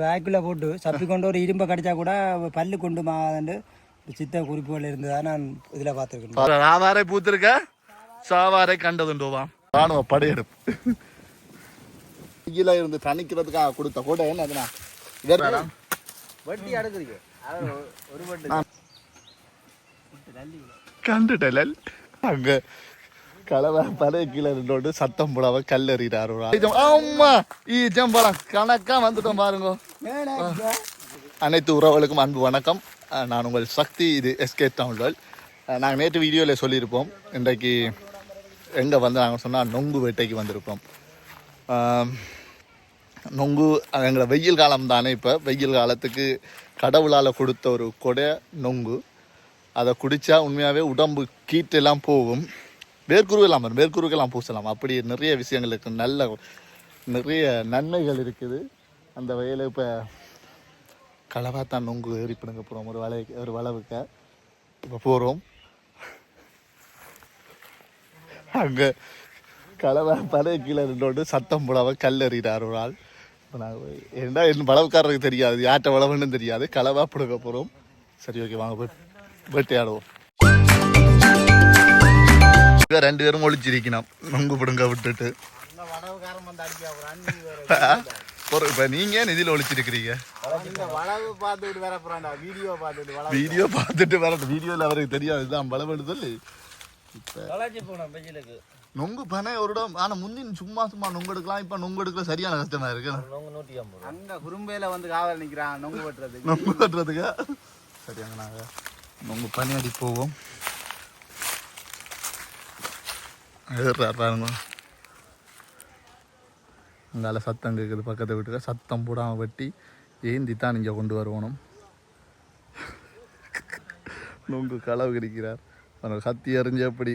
பேக்குள்ள போட்டு சப்பி கொண்டு ஒரு இரும்பை கடிச்சா கூட பல்லு கொண்டு மாண்டு சித்த குறிப்புகள் இருந்ததா நான் இதுல பார்த்துருக்கேன். ராவாரை பூத்திருக்க சாவாரை கண்டதுண்டோவாம் ராணுவ படையெடுப்பு. கீழே இருந்து தணிக்கிறதுக்காக கொடுத்த கூட என்ன அதுனா வட்டி அடுக்குறீங்க ஒரு வட்டி. கண்டுட்டல் அங்க கலவை பழைய கீழே நின்றோண்டு சத்தம் போடாம கல்லறிறாரு ஆமா ஈ ஜம்பளம் கணக்கா வந்துட்டோம் பாருங்க அனைத்து உறவுகளுக்கும் அன்பு வணக்கம் நான் உங்கள் சக்தி இது எஸ்கே தமிழ்கள் நாங்கள் நேற்று வீடியோவில் சொல்லியிருப்போம் இன்றைக்கு எங்கே வந்து நாங்கள் சொன்னால் நொங்கு வேட்டைக்கு வந்திருப்போம் நொங்கு எங்களை வெயில் காலம் தானே இப்போ வெயில் காலத்துக்கு கடவுளால் கொடுத்த ஒரு கொடை நொங்கு அதை குடித்தா உண்மையாகவே உடம்பு கீட்டெல்லாம் போகும் வேர்க்குருவெல்லாம் இல்லாமல் வேர்க்குருவெல்லாம் பூசலாம். அப்படி நிறைய விஷயங்கள் இருக்குது நல்ல நிறைய நன்மைகள் இருக்குது. அந்த வகையில் இப்போ களவாத்தான் நொங்கு ஏறிப்பிடுங்க போகிறோம் ஒரு வலை ஒரு வளவுக்க இப்போ போகிறோம் அங்கே களவா பழைய கீழே நின்று சத்தம் போடாம கல் எறிகிறார் ஒரு ஆள். இப்போ நாங்கள் ஏன்னா என் வளவுக்காரருக்கு தெரியாது? யார்கிட்ட வளவுன்னு தெரியாது? களவாக பிடுங்க போகிறோம் சரி ஓகே வாங்க போய் வேட்டையாடுவோம். ரெண்டு பேரும் ஒழிச்சிருக்கணும் நொங்கு பிடுங்க விட்டுட்டு. ஒரு இப்போ நீங்கள் நிதியில் ஒழிச்சிருக்கிறீங்க வளவு பார்த்துட்டு வர வீடியோ பார்த்துட்டு வீடியோ பார்த்துட்டு வரட்டும் வீடியோவில் அவருக்கு தெரியாது இதுதான் பலவெடு சொல்லி நொங்கு பனை ஒரு இடம். ஆனால் முந்தின் சும்மா சும்மா நொங்கு எடுக்கலாம். இப்போ நொங்கு எடுக்கல சரியான கஷ்டமா இருக்கு. அங்க குறும்பையில வந்து காவல் நிக்கிறான். நொங்கு வெட்டுறதுக்கு. நொங்கு கட்டுறதுக்கு சரி அங்கே நாங்கள் நொங்கு பனியாடி போவோம். ஏறுறார் அங்கால சத்தம் கேட்குது பக்கத்து வீட்டுக்கு சத்தம் போடாமல் வெட்டி ஏந்தி தான் இங்கே கொண்டு வருவணும் நொங்கு களவு கிடைக்கிறார். பாருங்க கத்தி எறிஞ்சு எப்படி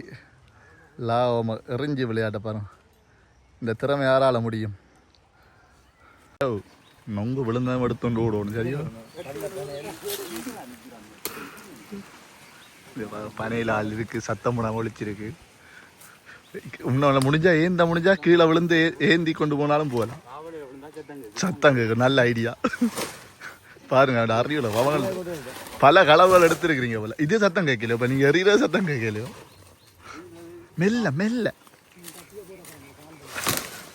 லாவம எறிஞ்சு விளையாட்ட பாருங்க. இந்த திறமை யாரால முடியும்? நொங்கு விழுந்ததும் எடுத்துட்டு ஓடணும் சரியா? பனையில் பனையில ஆள் இருக்கு சத்தம் போடாம ஒழிச்சிருக்கு. இன்னொன்று முடிஞ்சா ஏந்த முடிஞ்சா கீழே விழுந்து ஏந்தி கொண்டு போனாலும் போகலாம். சத்தம் கேட்கும் நல்ல ஐடியா பாருங்க அந்த அறிவுல அவங்க பல கலவுகள் எடுத்துருக்கிறீங்க போல. இது சத்தம் கேட்கலையோ? இப்போ நீங்கள் எறிகிற சத்தம் கேட்கலையோ? மெல்ல மெல்ல.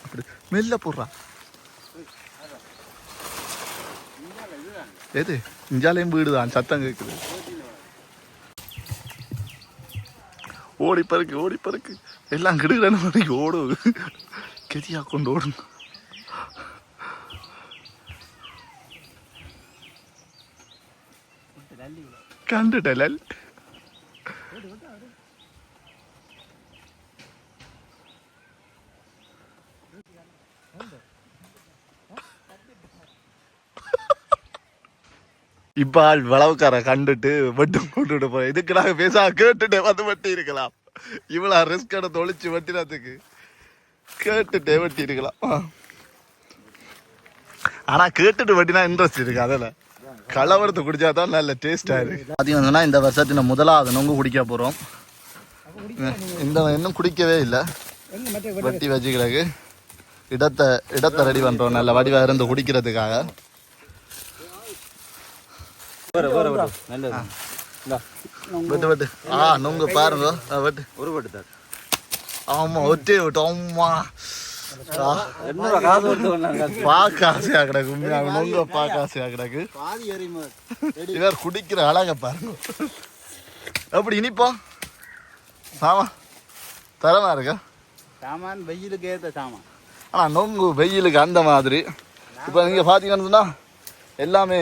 அப்படி மெல்ல போடுறா. எது? இஞ்சாலையும் வீடு தான் சத்தம் கேட்குது. ஓடி பறக்கு ஓடி பறக்கு. எல்லாம் கிடுகிறன்னு மாதிரி ஓடும் கெதியா கொண்டு ஓடும் கண்டுட்டல் இப்ப வளவுக்கார கண்டுட்டு வெட்டு கொண்டுட்டு போறேன். இதுக்கு நாங்க பேச கேட்டுட்டு வந்து இவ்வளவு ரிஸ்க் எடுத்து ஒழிச்சு வெட்டினதுக்கு கேட்டுட்டே வெட்டி இருக்கலாம் ஆ. ஆனா கேட்டுட்டு வெட்டினா இன்ட்ரெஸ்ட் இருக்கு அதில் கலவரத்தை குடிச்சா தான் நல்ல டேஸ்டா இருக்கு. பார்த்தீங்கன்னா இந்த வருஷத்தின் முதலாவது நொங்கு குடிக்க போறோம் இந்த இன்னும் குடிக்கவே இல்லை. வெட்டி வச்சுக்கிறதுக்கு இடத்தை இடத்தை ரெடி பண்றோம் நல்ல வடிவா இருந்து குடிக்கிறதுக்காக. நல்லது. வெட்டு வெட்டு. ஆ நொங்கு பாருங்க. வெட்டு. ஒரு பட்டு தான் ஆமா. ஒட்டே விட்டு ஆமா ஆசையா கிடக்கு உண்மையாக நொங்க பார்க்க ஆசையா கிடக்கு. இவர் குடிக்கிற அழக பாருங்க. எப்படி இனிப்பா? ஆமா தரமா இருக்கா? சாமான் வெயிலுக்கு ஏத்த சாமான். ஆனா நொங்கு வெயிலுக்கு அந்த மாதிரி. இப்போ நீங்க பாத்தீங்கன்னு சொன்னா எல்லாமே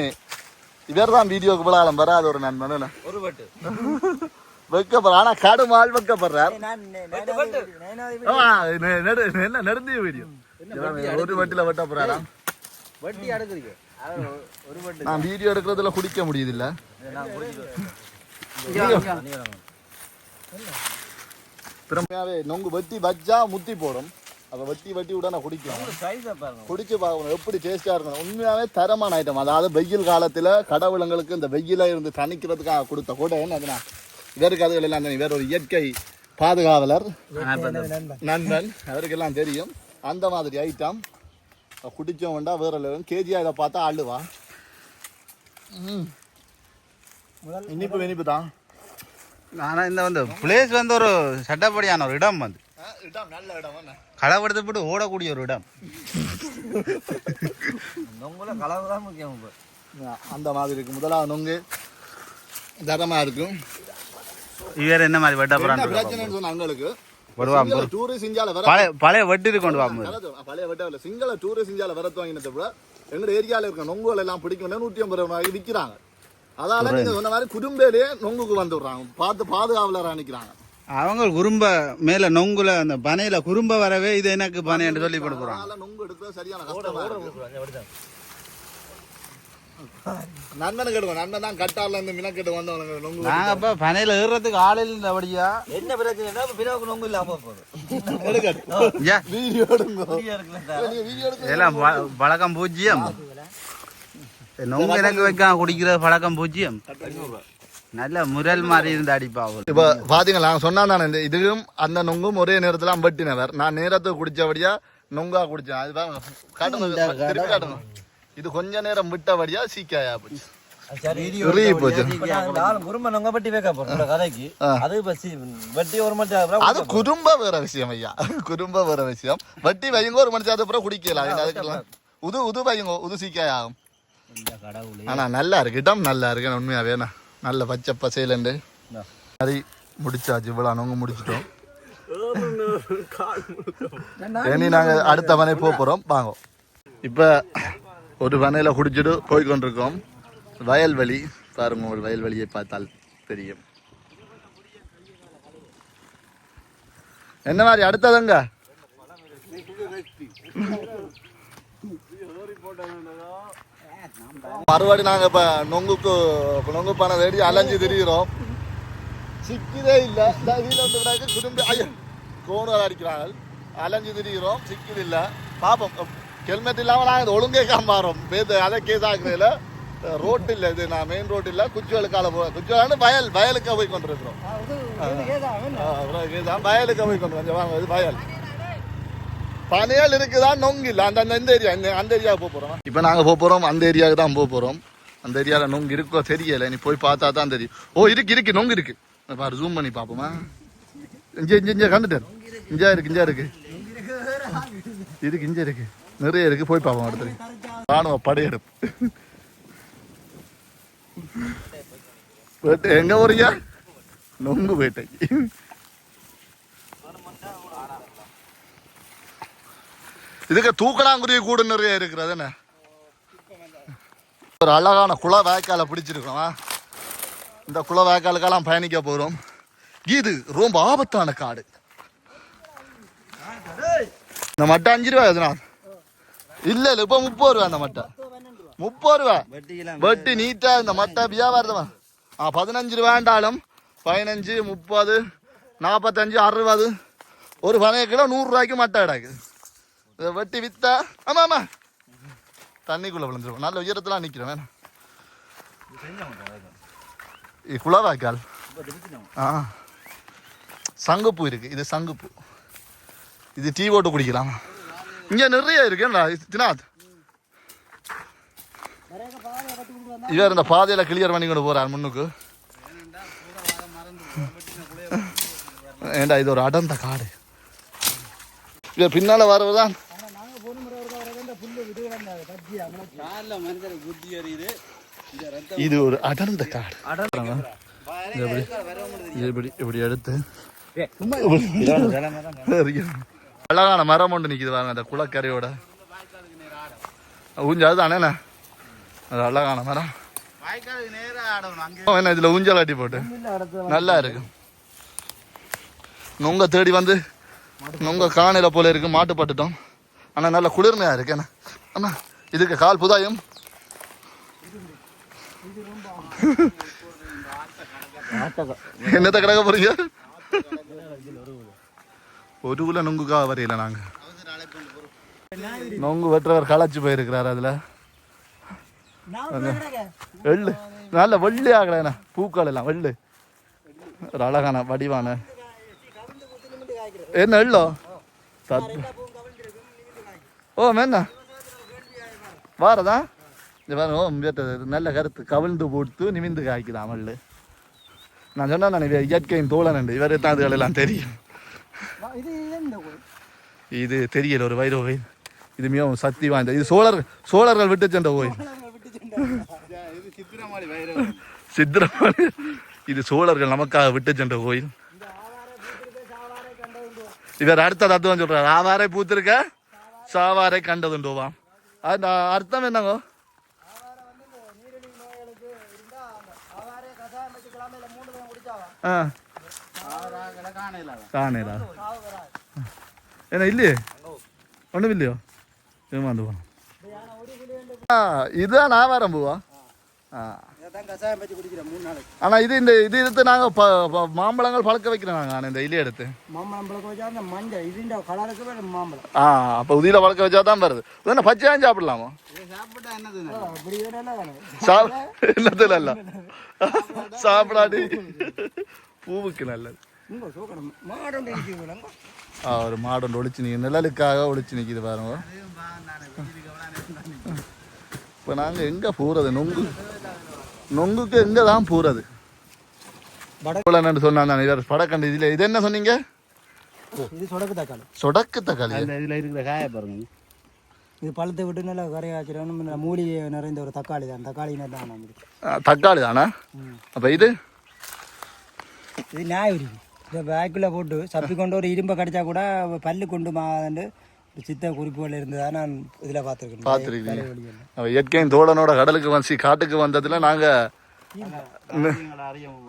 இவர் தான் வீடியோக்கு போலாம் வராத ஒரு நண்பன்? ஒரு பட்டு. வைக்கப்படுற ஆனா கடும் ஆள் வைக்கப்படுறார். என்ன நெருந்திய வீடியோ? ஒரு வட்டில வெட்ட போறாரா? வட்டி அடுக்குறீங்க நான் வீடியோ எடுக்கிறதுல குடிக்க முடியுது. இல்ல திரும்பியாவே நொங்கு வெட்டி வச்சா முத்தி போடும். அதை வெட்டி வெட்டி உடனே குடிக்கலாம். சைஸை பாருங்க. குடிச்சு பார்க்கணும். எப்படி டேஸ்டா இருக்கணும்? உண்மையாவே தரமான ஐட்டம் அதாவது வெயில் காலத்துல கடவுளங்களுக்கு இந்த வெயில இருந்து தணிக்கிறதுக்காக கொடுத்த கூட என்னதுன்னா இவருக்கு அதுகள் எல்லாம் தெரியும். இவர் ஒரு இயற்கை பாதுகாவலர் நண்பன். அவருக்கெல்லாம் தெரியும். அந்த மாதிரி ஐட்டம் குடிச்சோம் வேண்டா வேற லெவல் கேஜியா இதை பார்த்தா அள்ளுவா ம். முதல் இனிப்பு இனிப்பு தான். ஆனால் இந்த வந்து பிளேஸ் வந்து ஒரு சட்டப்படியான ஒரு இடம் வந்து. இடம் நல்ல இடம். என்ன? களவெடுத்து போட்டு ஓடக்கூடிய ஒரு இடம். நொங்குல கலவு தான் முக்கியம் இப்போ அந்த மாதிரி இருக்கு. முதலாவது நொங்கு. தரமா இருக்கும். இவர் என்ன மாதிரி வெட்ட போறான்னு பிரச்சனைன்னு சொன்ன வர பழைய பழைய வெட்டி கொண்டு வாங்க பழைய வெட்டவில்லை சிங்கள டூரிஸ்ட் இந்தியால வர துவங்கினதை விட எங்க ஏரியால இருக்க நொங்குகள் எல்லாம் பிடிக்கணும் நூற்றி ஐம்பது ரூபாய்க்கு விற்கிறாங்க அதால நீங்க சொன்ன மாதிரி குடும்பேலேயே நொங்குக்கு வந்து விடுறாங்க பார்த்து பாதுகாவலரா நிக்கிறாங்க. அவங்க குறும்ப மேல நொங்குல அந்த பனையில குறும்ப வரவே இது எனக்கு பனை என்று சொல்லி அதனால நொங்கு எடுக்கிறது சரியான நண்பனு கேடுவோம் நண்பன் தான் கட்டார்ல இருந்து மினக்கெட்டு வந்தவனுங்க நொங்கு நாங்க இப்ப பனையில ஏறுறதுக்கு ஆளில் இருந்தபடியா என்ன பிரச்சனைனா பிறகு நொங்கு இல்லாம போகுது. எடுக்கட்டும் ஐயா, வீடியோ எடுங்க. நீங்க வீடியோ எடுக்க இதெல்லாம் ப- பழக்கம் பூஜ்ஜியம். நொங்கு எனக்கு வைக்காம குடிக்கிற பழக்கம் பூஜ்ஜியம். நல்ல முரல் மாதிரி இருந்து அடிப்பா அவள் இப்போ பாத்தீங்களா சொன்னா நான் இந்த இதுவும் அந்த நொங்கும் ஒரே நேரத்தில் அம்பட்டினவர் நான் நேரத்துக்கு குடிச்சபடியா நொங்கா குடிச்சேன். அது பாருங்க காட்டுங்க திருப்பி காட்டுங்க. இது கொஞ்ச நேரம் விட்டபடியா சீக்காயா போச்சு. உருகி போச்சு. குரும நொங்க பட்டி வைக்க போறோம். கதைக்கு. ஆ. அது பசி வட்டி ஒரு மணி அது குடும்ப வேற விஷயம் ஐயா. குடும்ப வேற விஷயம். வட்டி வையுங்க ஒரு மனுஷன் அப்புறம் குடிக்கலாம். அது அதுக்கெல்லாம்? உது உது வையுங்க உது சீக்காயா ஆகும். கடவுளே. ஆனா நல்லா இருக்கு. இடம் நல்லா இருக்கு. உண்மையாவே என்ன? நல்ல பச்சை பசையிலண்டு சரி முடிச்சாச்சு. இவ்வளோ நொங்கு முடிச்சிட்டோம். இனி நாங்க அடுத்த மனை போக போறோம். வாங்க. இப்ப ஒரு வனையில குடிச்சிட்டு போய் கொண்டிருக்கோம் வயல்வெளி. பாருங்க ஒரு வயல்வெளியை பார்த்தால் தெரியும். என்ன மாதிரி அடுத்ததுங்க மறுபடி நாங்க இப்ப நொங்குக்கு நொங்கு பணம் தேடி அலைஞ்சு திரிகிறோம் சிக்கிதே இல்ல. இந்த இதுல வந்து குடும்ப ஐயோ கோணல் அடிக்கிறாங்க அலைஞ்சு திரிகிறோம் சிக்கிது இல்ல. பாப்போம். ஹெல்மெட் இல்லாம நாங்க இது ஒழுங்கே காமாறோம் பேத்து அதை கேஸ் ஆகுறதுல ரோட் இல்ல இது. நான் மெயின் ரோட் இல்ல. குச்சுவலுக்கால போ குச்சுவலான்னு வயல் வயலுக்கு போய் கொண்டிருக்கிறோம். வயலுக்கு போய் கொண்டு வந்து வாங்க இது வயல். பனையால் இருக்குதா? நொங்கு இல்ல அந்த அந்த இந்த ஏரியா இந்த அந்த ஏரியா போக போகிறோம் இப்போ நாங்கள் போக போகிறோம் அந்த ஏரியாவுக்கு தான் போக போகிறோம் அந்த ஏரியாவில் நொங்கு இருக்கோ தெரியல. நீ போய் பார்த்தா தான் தெரியும். ஓ இருக்கு இருக்கு நொங்கு இருக்கு. பாரு ஜூம் பண்ணி பார்ப்போமா? இங்கே இங்கே இங்கே கண்டுட்டேன். இஞ்சா இருக்கு இங்கே இருக்கு. இருக்கு இங்கே இருக்கு. நிறைய இருக்கு. போய் பார்ப்போம் அடுத்து. ராணுவ படையெடுப்பு. வேட்டை எங்க போறீங்க? நொங்கு வேட்டை. இதுக்கு தூக்கணாங்குருவி கூடு நிறைய இருக்கிறது என்ன? ஒரு அழகான குள வாய்க்காலை பிடிச்சிருக்கோம். இந்த குள வாய்க்காலுக்கெல்லாம் பயணிக்க போறோம். இது ரொம்ப ஆபத்தான காடு. இந்த மட்டை அஞ்சு ரூபா எதுனா? இல்ல இல்ல இப்ப முப்பது ரூபா இந்த மட்டை. முப்பது ரூபா வெட்டி நீட்டா இந்த மட்டை வியாபாரமா ஆ பதினஞ்சு ரூபாண்டாலும் பதினஞ்சு முப்பது நாற்பத்தஞ்சு அறுபது. ஒரு பனைய கிலோ நூறுரூவாய்க்கு மட்டை கிடக்குது இதை வெட்டி வித்தா ஆமா ஆமா. தண்ணிக்குள்ள விழுந்துருவோம். நல்ல உயரத்துல நிக்கிறேன் வேணாம். இது குளவாய்க்கால் ஆ. சங்குப்பூ இருக்கு. இது சங்குப்பூ. இது டீ போட்டு குடிக்கலாம். இங்க நிறைய இருக்குடா தினாத். இவர் இந்த பாதையில கிளியர் பண்ணி கொண்டு போறார் முன்னுக்கு. ஏண்டா இது ஒரு அடர்ந்த காடு. இவர் பின்னால வரவுதான் இது ஒரு அடர்ந்த காடு. இது எப்படி? இப்படி எடுத்து? அழகான மரம் ஒன்று நிக்குது பாருங்க அந்த குளக்கரையோட. ஊஞ்சல் அதுதானே அது அழகான மரம். வாய்க்காலுக்கு நேரா ஆடணும் அங்கே என்ன இதுல ஊஞ்சல் ஆட்டி போட்டு? நல்லா இருக்கு. நுங்க தேடி வந்து நுங்க காணையில் போல இருக்கு மாட்டு பட்டுட்டோம் நல்ல குளிர்மையாக இருக்கு என்ன அண்ணா இதுக்கு கால் புதாயம். என்னத்த கிடக்க போறீங்க? ஒரு உள்ள நுங்குக்காக வரையில நாங்க. நொங்கு வெட்டுறவர் களைச்சு போயிருக்கிறாரு அதுல. வெள்ளு. நல்ல வெள்ளி ஆகலண்ணா பூக்கள் எல்லாம் வெள்ளு. ஒரு அழகான வடிவான என்ன சத் ஓ மேண்ணா வாரதா? பாருங்க நல்ல கருத்து. கவிழ்ந்து போட்டு நிமிந்து காய்க்குது அமல் நான் சொன்னா நான் இயற்கையின் தோழன் இவரை தான் அதுகளெல்லாம் தெரியும். இது தெரியல ஒரு வைரவ கோயில் இது மிகவும் சக்தி வாய்ந்த இது சோழர் சோழர்கள் விட்டு சென்ற கோயில் சித்திரமணி இது சோழர்கள் நமக்காக விட்டு சென்ற கோயில் இந்த ஆவாரை பூத்திருக்க சாவாரை கண்டதுண்டோ இவர் அடுத்த தத்துவம் சொல்றாரு. ஆவாரை பூத்திருக்க சாவாரை கண்டதுண்டோவாம் அந்த அர்த்தம் என்னங்கோ? ஆவாரை என்ன இல்லையே? ஒன்றும் இல்லையோ? ஏமாந்து போனோம் இதுதான் ஆவாரம் பூவா? ஆ. ஆனால் இது இந்த இது எடுத்து நாங்கள் மாம்பழங்கள் பழக்க வைக்கிறோம் நாங்கள் இந்த இலையை எடுத்து. மாம்பழம் பழக்க வச்சா அந்த மஞ்சள் இதுண்ட கலருக்கு வேறு மாம்பழம். ஆ அப்போ உதியில் பழக்க வச்சா தான் வருது. உடனே பச்சையாயும் சாப்பிடலாமா? என்னது இல்ல சாப்பிடாடி பூவுக்கு நல்லது. ஆ ஒரு மாடு ஒளிச்சு நிற்க நிழலுக்காக ஒளிச்சு நிற்கிது பாருங்க. இப்போ நாங்கள் எங்கே போகிறது நொங்கு. நொங்குக்கு எங்கே தான் போகிறது வடக்குள்ளன்னு சொன்னாங்க இவர். படக்கண்டு இதில். இது என்ன சொன்னீங்க? இது சொடக்கு தக்காளி. சொடக்கு தக்காளி. இதுல இருக்கிற காய பாருங்க. இது பழத்தை விட்டு நல்லா கரையாச்சிடணும் மூலிகை நிறைந்த ஒரு தக்காளி தான். தக்காளி தான் தக்காளி தானே. அப்போ இது? இது நியாயம் இருக்கு இந்த பேக்குள்ளே போட்டு சப்பி கொண்டு ஒரு இரும்பை கடிச்சா கூட பல்லு கொண்டு மாண்டு சித்த குறிப்புகள் இருந்ததா நான் இதில் பார்த்துருக்கேன். பார்த்துருக்கீங்க. அவ இயற்கையின் தோழனோட கடலுக்கு வந்து காட்டுக்கு வந்ததுல நாங்கள்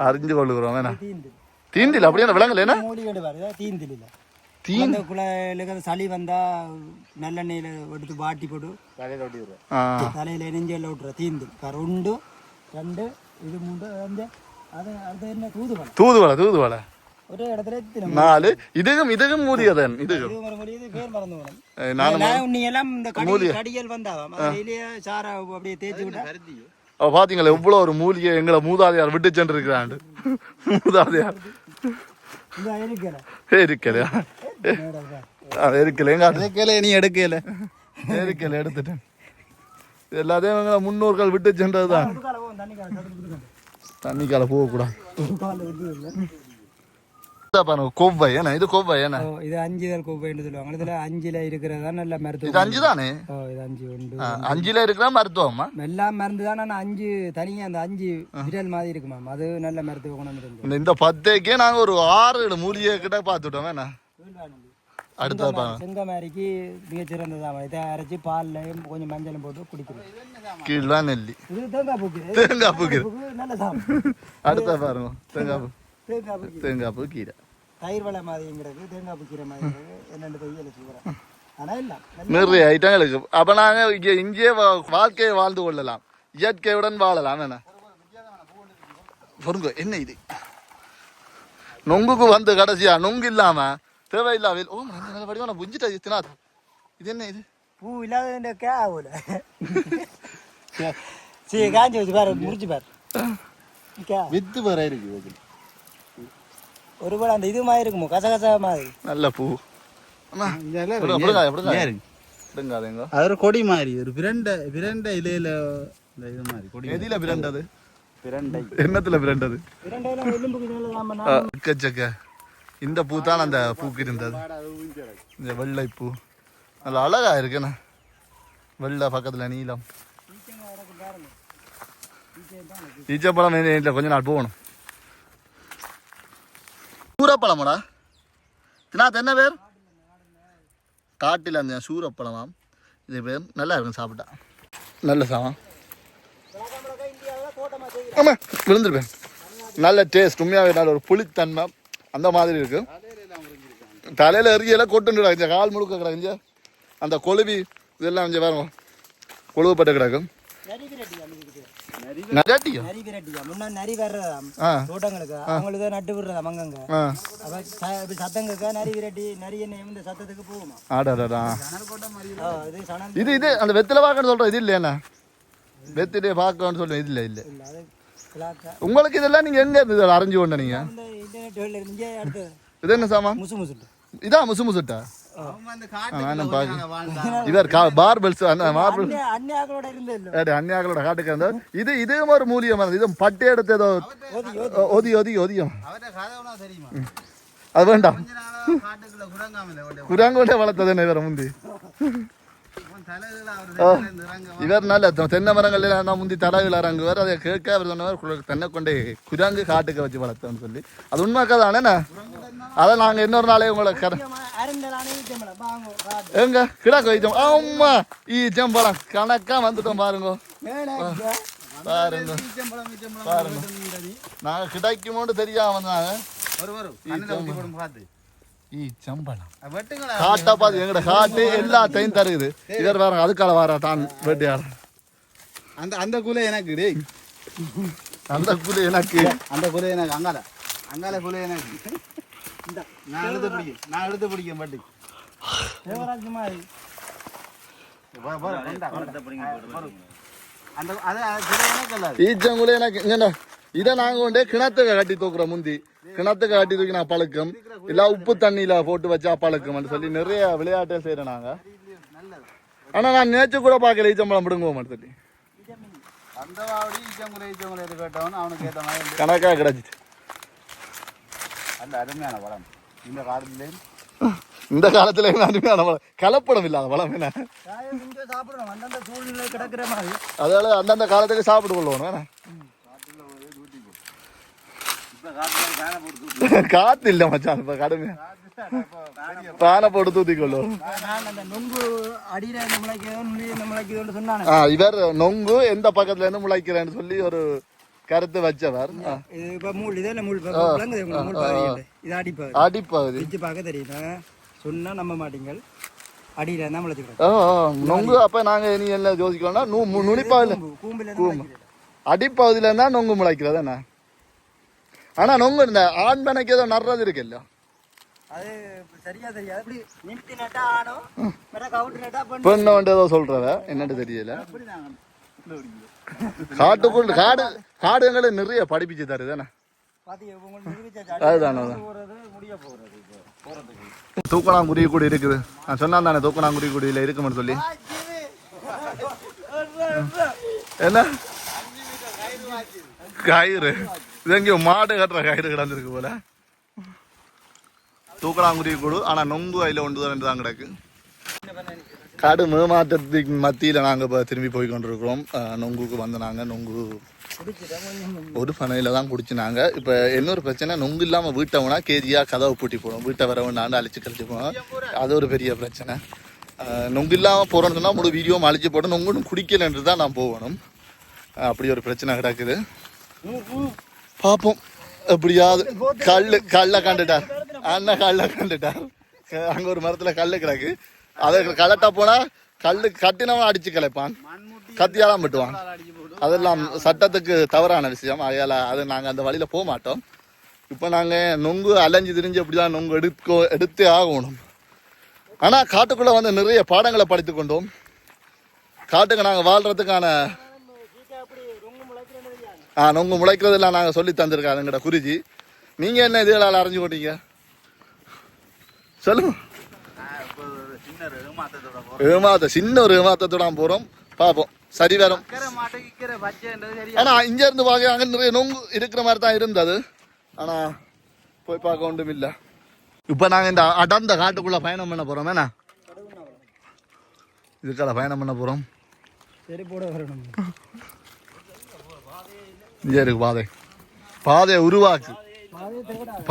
அறிஞ்சு கொள்ளுகிறோம் வேணா தீந்து. தீண்டில் அப்படியே விலங்குல என்ன? தீந்தில் இல்லை. தீ அந்த குழாயிலுக்கு சளி வந்தா நல்லெண்ணெயில் எடுத்து வாட்டி போட்டு தலையில ஒட்டி தலையில் நெஞ்செல்லாம் விட்டுற தீந்து. ரெண்டு ரெண்டு இது மூன்று அந்த அது அது என்ன தூதுவளை? தூதுவளை தூதுவளை. நாலு அப்படியே தேய்ச்சி விட்டா பருத்தி அவ பாத்தீங்களா எவ்வளவு ஒரு மூலிகை எங்களை மூதாதையார் விட்டு சென்று இருக்கிறாண்டு மூதாதையார் இருக்கல இருக்கலையா அது இருக்கல எங்க எடுக்கல நீ எடுக்கல இருக்கல எடுத்துட்டேன் எல்லாத்தையும் எங்களை முன்னோர்கள் விட்டு சென்றதுதான் தண்ணி கால தண்ணிக்கால போகக்கூடாது இதா பாருங்க கொவ்வை ஏன்னா இது கொவ்வை ஏன்னா இது அஞ்சு இதழ் கோப்பைன்னு சொல்லுவாங்க. இதுல அஞ்சுல இருக்கிறதா நல்ல இது மருத்துவம் அஞ்சு தானே ஓ இது அஞ்சு உண்டு அஞ்சுல இருக்கிற மருத்துவமா? எல்லாம் மருந்து தான் அஞ்சு தனியாக அந்த அஞ்சு விரல் மாதிரி இருக்கு மேம் அது நல்ல மருத்துவ குணம் இருந்து இந்த பத்தேக்கே நாங்க ஒரு ஆறு மூலிகை கிட்ட பார்த்துட்டோம் வேணா அடுத்த பாருங்க. செங்கமாரிக்கு மிகச்சிறந்ததான் இதை அரைச்சி பால்லையும் கொஞ்சம் மஞ்சளும் போட்டு குடிக்கணும். கீழே நெல்லி. இது தேங்காய் பூக்கு. தேங்காய் பூக்கு. பூக்கு நல்ல சாப்பிடும் அடுத்த பாருங்க தேங்காய் பூ. தேங்காய் பூ கீரை. தயிர் வளை மாதிரிங்கிறது தேங்காய் பூக்கிற மாதிரி என்னென்னு தையல சொல்கிறேன் ஆனால் இல்லை நிறைய ஐட்டங்கள் இருக்கு. அப்ப நாங்க இங்க இங்கே வாழ்க்கையை வாழ்ந்து கொள்ளலாம். இயற்கையுடன் வாழலாம் என்ன? பொருங்க என்ன இது? நொங்குக்கு வந்து கடைசியா நொங்கு இல்லாம தேவையில்லாம ஓ நல்ல நல்ல வடிவா நான் புஞ்சிட்டா இது என்ன இது? பூ இல்லாத இந்த கே ஆகல சரி காஞ்சி வச்சு பாரு முடிச்சு பாரு. கே வித்து வர இருக்கு ஒருவேளை அந்த இது மாதிரி இருக்குமோ? கசகச மாதிரி. நல்ல பூ. அது ஒரு கொடி மாதிரி ஒரு பிரண்ட பிரண்ட இலையில இந்த இது மாதிரி கொடி எதில பிரண்டது பிரண்டை. என்னத்துல எலும்புக்கு மேல நாம எக்கச்சக்க இந்த பூ தான் அந்த பூக்கு இருந்தது. இந்த வெள்ளை பூ. நல்ல அழகா இருக்குண்ணா வெள்ளை பக்கத்துல நீலம். ஈச்சப்பழம் கொஞ்ச நாள் போகணும். சூரப்பழமாடா? தினாத் என்ன பேர்? காட்டில் அந்த சூரப்பழமாம். இது பேர் நல்லா இருக்கும் சாப்பிட்டா. நல்ல சாமான் ஆமாம் விழுந்துருப்பேன். நல்ல டேஸ்ட் உண்மையாகவே நல்ல ஒரு புளித்தன்மை அந்த மாதிரி இருக்கு. தலையில் எரியல கொட்டு கிடக்கு கால் முழுக்க கிடக்குஞ்ச அந்த கொழுவி இதெல்லாம் கொஞ்சம் பாருங்க கொழுவுப்பட்டு கிடக்கும் நடாட்டியா நரி விரட்டியா முன்னா நரி தோட்டங்களுக்கு அவங்களுக்கு நட்டு விடுறதாம் அங்கங்க ஆ. அப்ப சத்தங்க நரி விரட்டி நரி என்ன இந்த சத்தத்துக்கு போகுமா? ஆடாடா இது சணல் இது இது அந்த வெத்தில பார்க்கன்னு சொல்கிறேன் இது இல்லையாண்ணா வெத்திலே பார்க்கணும்னு சொல்லுவேன் இது இல்லை இல்லை. உங்களுக்கு இதெல்லாம் நீங்கள் எங்கே இருந்து அரைஞ்சு கொண்ட அடுத்து இது என்ன சாமான்? முசு முசுட்டு இதான் முசு முசுட்டா இவர் அந்த மார்பிள் அந்நிய அந்நியாக்களோட காட்டுக்கு அந்த இது இதுவும் ஒரு மூலியம் இது பட்டை எடுத்து ஏதோ ஒதி ஒதி ஒதியம் அது வேண்டாம். கொஞ்ச நாளா காட்டுக்குள்ள குரங்காமல ஓடி குரங்கோட்டை வளர்த்தது என்ன இவரை முந்தி? இவர் நல்ல தென்னை மரங்கள் எல்லாம் நான் முந்தி தடவில் இறங்குவார். அதை கேட்க அவர் சொன்னவர் தென்னை கொண்டே குரங்கு காட்டுக்கு வச்சு வளர்த்தோன்னு சொல்லி. அது உண்மை கதானே அதை நாங்கள் இன்னொரு நாளே உங்களை கர அரண்டலானே விட்டோம்ல வாங்க காட்டு எங்க? கிடக்கு வைத்தோம் ஆமா ஈ ஜம்பளம் கணக்கா வந்துட்டோம் பாருங்க. பாருங்க. ஈச்சம்பழம், ஈச்சம்பழம் பாருங்க. நாங்கள் கிடைக்குமோன்னு தெரியாம வந்தாங்க? காட்டா பார்த்து எங்கட காட்டு எல்லாத்தையும் தருகுது. இவர் வேற அதுக்கால வர தான் வேட்டையாட அந்த அந்த குலை எனக்கு டேய். அந்த குழு எனக்கு. அந்த குலை எனக்கு அங்கால அங்கால குலை எனக்கு. நான் எழுத பிடிக்கும் நான் எழுத பிடிக்கும் பட்டு தேவராஜ் மாதிரி நாங்க கொண்டே கிணத்துக்கு கட்டி தூக்குறோம் முந்தி கிணத்துக்கு கட்டி தூக்கி நான் பழக்கம் இல்ல உப்பு தண்ணியில போட்டு வச்சா பழக்கம்னு சொல்லி நிறைய விளையாட்டை செய்யறோம் நாங்க ஆனா நான் நேற்று கூட பார்க்கல ஈச்சம்பழம் பிடுங்குவோம் சொல்லி. கணக்கா கிடைச்சிச்சு நல்ல அருமையான படம் இந்த காலத்துலேயும் இந்த காலத்துல அருமையான பழம் கலப்படம் இல்லாத பழம் என்ன? அந்தந்த சூழ்நிலை கிடக்கிற மாதிரி. அதனால அந்தந்த காலத்துக்கு சாப்பிட்டு வேணா போட்டு காத்து இல்ல மச்சான் இப்ப கடுமையா. பானை போட்டு தூத்தி கொள்ளுவோம். நான் அந்த நொங்கு அடியில இந்த முளைக்குதோ நுனி இந்த முளைக்குதோன்னு சொன்னானே. ஆ, இவர் நொங்கு எந்த பக்கத்துல இருந்து முளைக்கிறேன்னு சொல்லி ஒரு கருத்து வச்சவர். அடிப்பகுதி. தெரியுமா சொன்னா நம்ப மாட்டீங்கள். அடியில இருந்தா முளைச்சுக்கிறோம் நொங்கு அப்ப நாங்க இனி என்ன யோசிக்கணும்னா நு மு- நுனிப்பாகுல கூம்பில இருந்து முளைக்கிறது. அடிப்பகுதியில இருந்தா நொங்கு முளைக்கிறது என்ன? ஆனா நொங்கு இந்த ஆண் பனைக்கு ஏதோ நடுறது இருக்குல்ல? அது சரியா தெரியாது. அப்படி நிமித்தி நட்டா ஆனோ வேற கவுட்டு நட்டா பண்ணு பெண்ண வந்து ஏதோ சொல்றவ என்னன்னு தெரியல. காட்டுக்குள்ள காடு காடு எங்களுக்கு நிறைய படிப்பிச்சு தருது நிரூபிச்சாச்சு. அதுதான், தூக்கணாங்குருவி கூட இருக்குது. நான் சொன்னான் தானே தூக்கணாங்குருவி கூடியில இருக்குமென்னு சொல்லி. என்ன? கயிறு. இது எங்கேயோ மாடு கட்டுற கயிறு கிடந்திருக்கு போல. தூக்கணாங்குருவி கூடு ஆனா நொங்கு அதில் ஒன்று தான் தான் கிடக்கு. காடு மேமாற்றத்துக்கு மத்தியில் நாங்கள் இப்போ திரும்பி போய் கொண்டிருக்கிறோம். நொங்குக்கு வந்து நாங்கள் நொங்கு ஒரு பனையில் தான் குடிச்சினாங்க இப்போ இன்னொரு பிரச்சனை நொங்கு இல்லாமல் வீட்டை வேணா கேஜியாக கதவை பூட்டி போடும். வீட்டை வரவனாண்டு அழிச்சு கழிச்சு போவோம் அது ஒரு பெரிய பிரச்சனை. நொங்கு இல்லாமல் போகிறோம்னு சொன்னால் முழு வீடியோ அழிச்சு போட்டு நொங்குன்னு குடிக்கலன்றது தான் நான் போகணும். அப்படி ஒரு பிரச்சனை கிடக்குது. பார்ப்போம் எப்படியாவது கல் கல்லை கண்டுட்டார். அண்ணன் கல்லை கண்டுட்டார். க- ஒரு மரத்தில் கல் கிடக்கு. அதை கலட்டா போனா கல்லு கட்டினவன் அடிச்சு கிளைப்பான் கத்தியாலாம் வெட்டுவான். அதெல்லாம் சட்டத்துக்கு தவறான விஷயம். அதையால அது நாங்க அந்த வழியில போக மாட்டோம். இப்போ நாங்க நொங்கு அலைஞ்சு திரிஞ்சு அப்படிதான் நொங்கு எடுக்கோ எடுத்தே ஆகணும். ஆனா காட்டுக்குள்ள வந்து நிறைய பாடங்களை படித்து கொண்டோம். காட்டுக்கு நாங்க வாழ்றதுக்கான ஆ நொங்கு முளைக்கிறதெல்லாம் நாங்கள் சொல்லி தந்திருக்காங்க எங்கட குருஜி. நீங்கள் என்ன இதுகளால் அரைஞ்சு கொண்டீங்க? சொல்லுங்க நான் இப்போ ஒரு சின்ன ஒரு ஏமாத்தத்தோட போறேன். ஏமாத்த சின்ன ஒரு ஏமாத்தத்தோட போறோம். பாப்போம் சரி வரும். ஆனா இங்க இருந்து பச்சைன்றது சரியா பார்க்க அங்கே நிறைய நொங்கு இருக்கிற மாதிரி தான் இருந்தது. ஆனா போய் பார்க்க ஒன்றும் இல்ல. இப்ப நாங்க இந்த அடர்ந்த காட்டுக்குள்ள பயணம் பண்ண போறோம். என்ன? இதுக்கால பயணம் பண்ண போறோம். சரி போட வரணும் இங்கே இருக்கு பாதை. பாதையை உருவாக்கு.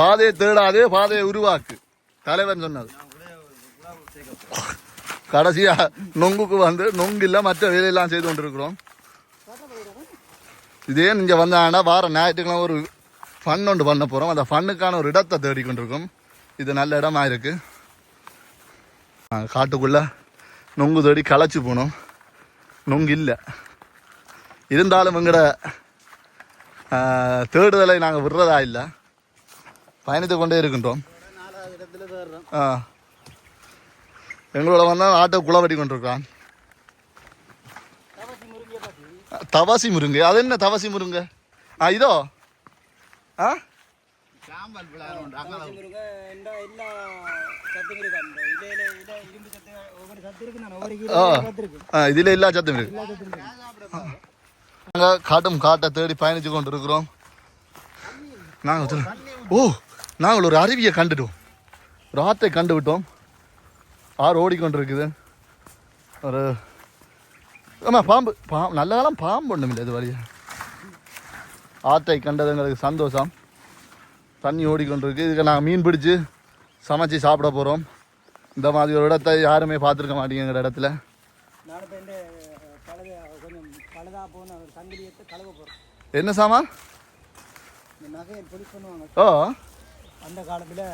பாதையை தேடாதே பாதையை உருவாக்கு. தலைவன் சொன்னது. கடைசியா நொங்குக்கு வந்து நொங்கு இல்ல மற்ற வேலையெல்லாம் செய்து கொண்டிருக்கிறோம். இதே நீங்க வந்தாங்கன்னா வார ஞாயிற்றுக்கிழமை ஒரு ஃபன் ஒன்று பண்ண போறோம். அந்த ஃபன்னுக்கான ஒரு இடத்தை தேடி கொண்டிருக்கோம். இது நல்ல இடமா இருக்கு. காட்டுக்குள்ள நொங்கு தேடி களைச்சு போனோம். நொங்கு இல்லை இருந்தாலும் எங்கட ஆ, தேடுதலை நாங்கள் விடுறதா இல்லை. பயணித்து கொண்டே இருக்கின்றோம். ஆ. எங்களோட வந்தால் ஆட்டோ குளவடி கொண்டிருக்கான் தவசி முருங்கை. அது என்ன தவசி முருங்கை? ஆ இதோ. ஆ? இதில் எல்லா சத்தம் இருக்கு. நாங்கள் காட்டும் காட்டை தேடி பயணிச்சு கொண்டு இருக்கிறோம் நாங்கள் ஓ நாங்கள் ஒரு அருவியை கண்டுட்டோம். ஒரு ஆற்றை கண்டு விட்டோம் ஆறு ஓடிக்கொண்டு இருக்குது ஒரு ஆமாம் பாம்பு பாம்பு நல்ல காலம் பாம்பு ஒன்றும் இல்லை இது வழியா ஆற்றை கண்டதுங்களுக்கு சந்தோஷம். தண்ணி ஓடிக்கொண்டு இருக்கு இதுக்கு நாங்கள் மீன் பிடிச்சு சமைச்சு சாப்பிட போகிறோம் இந்த மாதிரி ஒரு இடத்தை யாருமே பார்த்துருக்க மாட்டேங்கிற இடத்துல. என்ன சாமான்? ஓ. அந்த காலத்தில்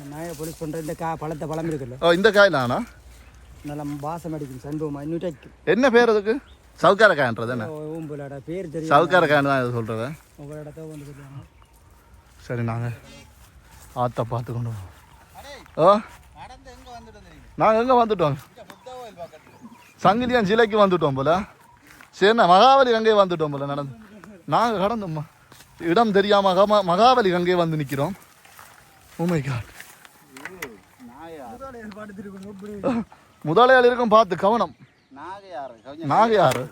நகையை பொலிஸ் பண்ணுற இந்த கா பழத்தை பழம் இருக்குல்ல. ஓ இந்த காயிலாண்ணா நல்லா வாசம் அடிக்கும் சண்பகமா. இன்னும் என்ன பேர் அதுக்கு? சவுக்கார காயன்றது என்ன ஊம்பலோட பேர் தெரியும். சவுக்கார காயன் தான் இது சொல்கிறது உங்களோட வந்து சொல்லுவாங்க சரி நாங்கள் ஆற்றை பார்த்து கொண்டு வரோம். ஓ நாங்கள் எங்கே வந்துட்டோம்? சங்கிலியான் சிலைக்கு வந்துட்டோம் போல. சரிண்ணா மகாபலி கங்கை வந்துட்டோம் போல நடந்து. நாங்கள் கடந்தோம்மா. இடம் தெரியாம மகா மகாபலி கங்கை வந்து நிற்கிறோம் உமை காட் முதலையாள் இருக்கும் பார்த்து கவனம். நாகையாறு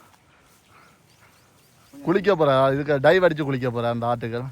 குளிக்க போற இதுக்கு டைவ் அடிச்சு குளிக்க போற அந்த ஆட்டுகள்